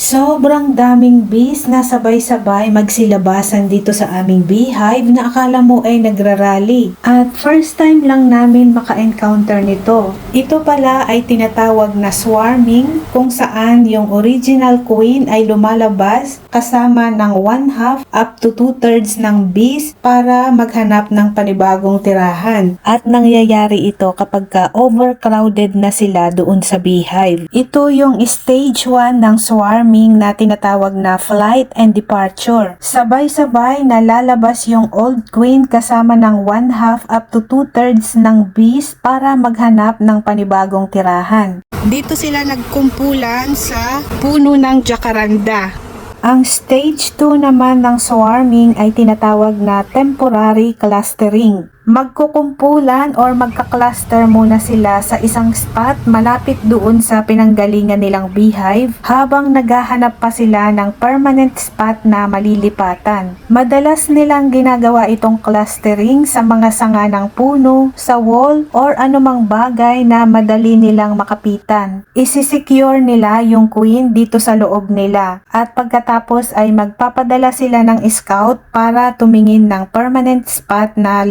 Sobrang daming bees na sabay-sabay magsilabasan dito sa aming beehive na akala mo ay nagrarally. At first time lang namin maka-encounter nito. Ito pala ay tinatawag na swarming kung saan yung original queen ay lumalabas kasama ng one half up to two thirds ng bees para maghanap ng panibagong tirahan. At nangyayari ito kapag ka overcrowded na sila doon sa beehive. Ito yung stage 1 ng swarming na tinatawag na flight and departure. Sabay-sabay na lalabas yung old queen kasama ng one half up to two thirds ng bees para maghanap ng panibagong tirahan. Dito sila nagkumpulan sa puno ng jacaranda. Ang stage 2 naman ng swarming ay tinatawag na temporary clustering. Magkukumpulan or magka-cluster muna sila sa isang spot malapit doon sa pinanggalingan nilang beehive habang naghahanap pa sila ng permanent spot na malilipatan. Madalas nilang ginagawa itong clustering sa mga sanga ng puno, sa wall, or anumang bagay na madali nilang makapitan. Isisecure nila yung queen dito sa loob nila at pagkatapos ay magpapadala sila ng scout para tumingin ng permanent spot na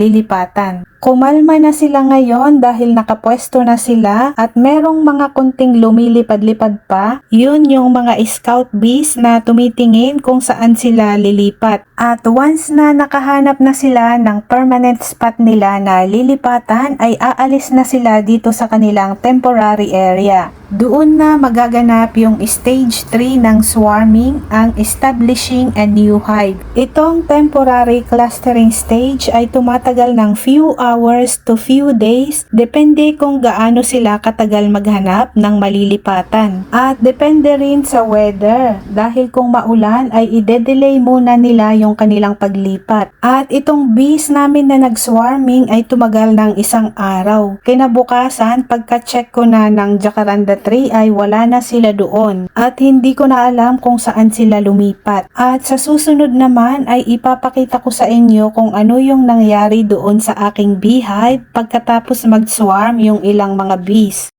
lilipatan. Kumalma na sila ngayon dahil nakapwesto na sila at merong mga kunting lumilipad-lipad pa. Yun yung mga scout bees na tumitingin kung saan sila lilipat. At once na nakahanap na sila ng permanent spot nila na lilipatan ay aalis na sila dito sa kanilang temporary area. Doon na magaganap yung stage 3 ng swarming, ang establishing a new hive. Itong temporary clustering stage ay tumatagal ng few hours to few days, depende kung gaano sila katagal maghanap ng malilipatan. At depende rin sa weather, dahil kung maulan ay ide-delay muna nila yung kanilang paglipat. At itong bees namin na nag-swarming ay tumagal ng isang araw. Kinabukasan, pagka-check ko na ng jacaranda tree ay wala na sila doon at hindi ko na alam kung saan sila lumipat. At sa susunod naman ay ipapakita ko sa inyo kung ano yung nangyari doon sa aking beehive pagkatapos mag-swarm yung ilang mga bees.